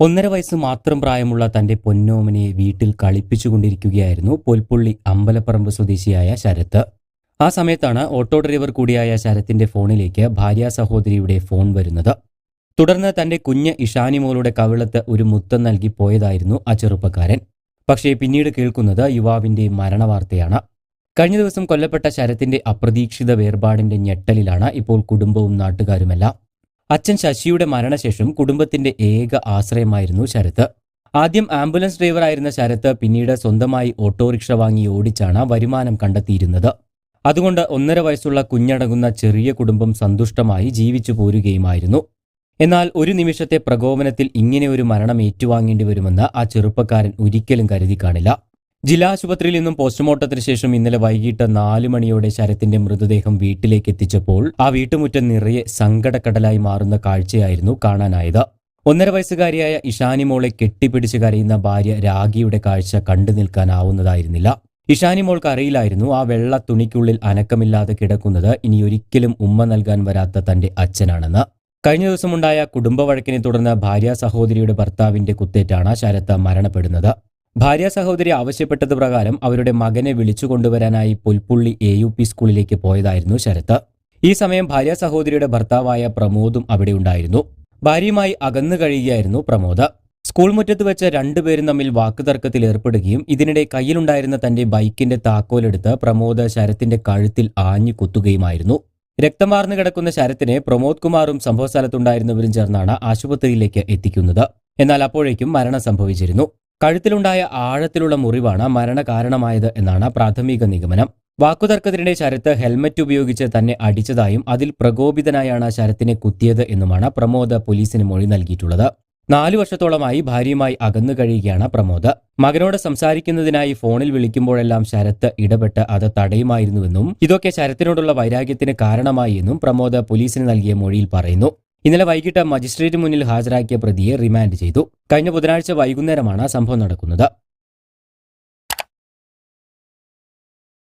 ഒന്നര വയസ്സ് മാത്രം പ്രായമുള്ള തന്റെ പൊന്നോമനെ വീട്ടിൽ കളിപ്പിച്ചുകൊണ്ടിരിക്കുകയായിരുന്നു പൊൽപ്പുള്ളി അമ്പലപ്പറമ്പ് സ്വദേശിയായ ശരത്ത്. ആ സമയത്താണ് ഓട്ടോ ഡ്രൈവർ കൂടിയായ ശരത്തിന്റെ ഫോണിലേക്ക് ഭാര്യ സഹോദരിയുടെ ഫോൺ വരുന്നത്. തുടർന്ന് തന്റെ കുഞ്ഞ് ഇഷാനിമോളുടെ കവിളത്ത് ഒരു മുത്തം നൽകി പോയതായിരുന്നു ആ ചെറുപ്പക്കാരൻ. പക്ഷേ പിന്നീട് കേൾക്കുന്നത് യുവാവിന്റെ മരണവാർത്തയാണ്. കഴിഞ്ഞ ദിവസം കൊല്ലപ്പെട്ട ശരത്തിന്റെ അപ്രതീക്ഷിത വേർപാടിന്റെ ഞെട്ടലിലാണ് ഇപ്പോൾ കുടുംബവും നാട്ടുകാരുമെല്ലാം. അച്ഛൻ ശശിയുടെ മരണശേഷം കുടുംബത്തിന്റെ ഏക ആശ്രയമായിരുന്നു ശരത്ത്. ആദ്യം ആംബുലൻസ് ഡ്രൈവറായിരുന്ന ശരത്ത് പിന്നീട് സ്വന്തമായി ഓട്ടോറിക്ഷ വാങ്ങി ഓടിച്ചാണ് വരുമാനം കണ്ടെത്തിയിരുന്നത്. അതുകൊണ്ട് ഒന്നര വയസ്സുള്ള കുഞ്ഞടങ്ങുന്ന ചെറിയ കുടുംബം സന്തുഷ്ടമായി ജീവിച്ചു പോരുകയുമായിരുന്നു. എന്നാൽ ഒരു നിമിഷത്തെ പ്രകോപനത്തിൽ ഇങ്ങനെ ഒരു മരണം ഏറ്റുവാങ്ങേണ്ടി വരുമെന്ന് ആ ചെറുപ്പക്കാരൻ ഒരിക്കലും കരുതി കാണില്ല. ജില്ലാ ആശുപത്രിയിൽ നിന്നും പോസ്റ്റ്മോർട്ടത്തിന് ശേഷം ഇന്നലെ വൈകിട്ട് നാല് മണിയോടെ ശരത്തിന്റെ മൃതദേഹം വീട്ടിലേക്ക് എത്തിച്ചപ്പോൾ ആ വീട്ടുമുറ്റം നിറയെ സങ്കടക്കടലായി മാറുന്ന കാഴ്ചയായിരുന്നു കാണാനായത്. ഒന്നര വയസ്സുകാരിയായ ഇഷാനിമോളെ കെട്ടിപ്പിടിച്ച് കരയുന്ന ഭാര്യ രാഗിയുടെ കാഴ്ച കണ്ടു നിൽക്കാനാവുന്നതായിരുന്നില്ല. ഇഷാനിമോൾക്ക് അറിയില്ലായിരുന്നു ആ വെള്ള തുണിക്കുള്ളിൽ അനക്കമില്ലാതെ കിടക്കുന്നത് ഇനിയൊരിക്കലും ഉമ്മ നൽകാൻ വരാത്ത തന്റെ അച്ഛനാണെന്ന്. കഴിഞ്ഞ ദിവസമുണ്ടായ കുടുംബ വഴക്കിനെ തുടർന്ന് ഭാര്യ സഹോദരിയുടെ ഭർത്താവിന്റെ കുത്തേറ്റാണ് ശരത്ത് മരണപ്പെടുന്നത്. ഭാര്യ സഹോദരി ആവശ്യപ്പെട്ടത് പ്രകാരം അവരുടെ മകനെ വിളിച്ചു കൊണ്ടുവരാനായി പുൽപ്പുള്ളി എ യു പി സ്കൂളിലേക്ക് പോയതായിരുന്നു ശരത് ഈ സമയം ഭാര്യ സഹോദരിയുടെ ഭർത്താവായ പ്രമോദും അവിടെ ഉണ്ടായിരുന്നു. ഭാര്യയുമായി അകന്നു കഴിയുകയായിരുന്നു പ്രമോദ്. സ്കൂൾ മുറ്റത്ത് വെച്ച് രണ്ടുപേരും തമ്മിൽ വാക്കുതർക്കത്തിൽ ഏർപ്പെടുകയും ഇതിനിടെ കയ്യിലുണ്ടായിരുന്ന തന്റെ ബൈക്കിന്റെ താക്കോലെടുത്ത് പ്രമോദ് ശരത്തിന്റെ കഴുത്തിൽ ആഞ്ഞു കുത്തുകയുമായിരുന്നു. രക്തമാർന്നു കിടക്കുന്ന ശരത്തിനെ പ്രമോദ് കുമാറും സംഭവസ്ഥലത്തുണ്ടായിരുന്നവരും ചേർന്നാണ് ആശുപത്രിയിലേക്ക് എത്തിക്കുന്നത്. എന്നാൽ അപ്പോഴേക്കും മരണം സംഭവിച്ചിരുന്നു. കഴുത്തിലുണ്ടായ ആഴത്തിലുള്ള മുറിവാണ് മരണകാരണമായത് എന്നാണ് പ്രാഥമിക നിഗമനം. വാക്കുതർക്കത്തിനിടെ ശരത്ത് ഹെൽമറ്റ് ഉപയോഗിച്ച് തന്നെ അടിച്ചതായും അതിൽ പ്രകോപിതനായാണ് ശരത്തിനെ കുത്തിയത് എന്നുമാണ് പ്രമോദ് പോലീസിന് മൊഴി നൽകിയിട്ടുള്ളത്. നാലു വർഷത്തോളമായി ഭാര്യയുമായി അകന്നു കഴിയുകയാണ് പ്രമോദ്. മകനോട് സംസാരിക്കുന്നതിനായി ഫോണിൽ വിളിക്കുമ്പോഴെല്ലാം ശരത്ത് ഇടപെട്ട് അത് തടയുമായിരുന്നുവെന്നും ഇതൊക്കെ ശരത്തിനോടുള്ള വൈരാഗ്യത്തിന് കാരണമായി എന്നും പ്രമോദ് പോലീസിന് നൽകിയ മൊഴിയിൽ പറയുന്നു. ഇന്നലെ വൈകിട്ട് മജിസ്ട്രേറ്റ് മുന്നിൽ ഹാജരാക്കിയ പ്രതിയെ റിമാൻഡ് ചെയ്തു. കഴിഞ്ഞ ബുധനാഴ്ച വൈകുന്നേരമാണ് സംഭവം നടക്കുന്നത്.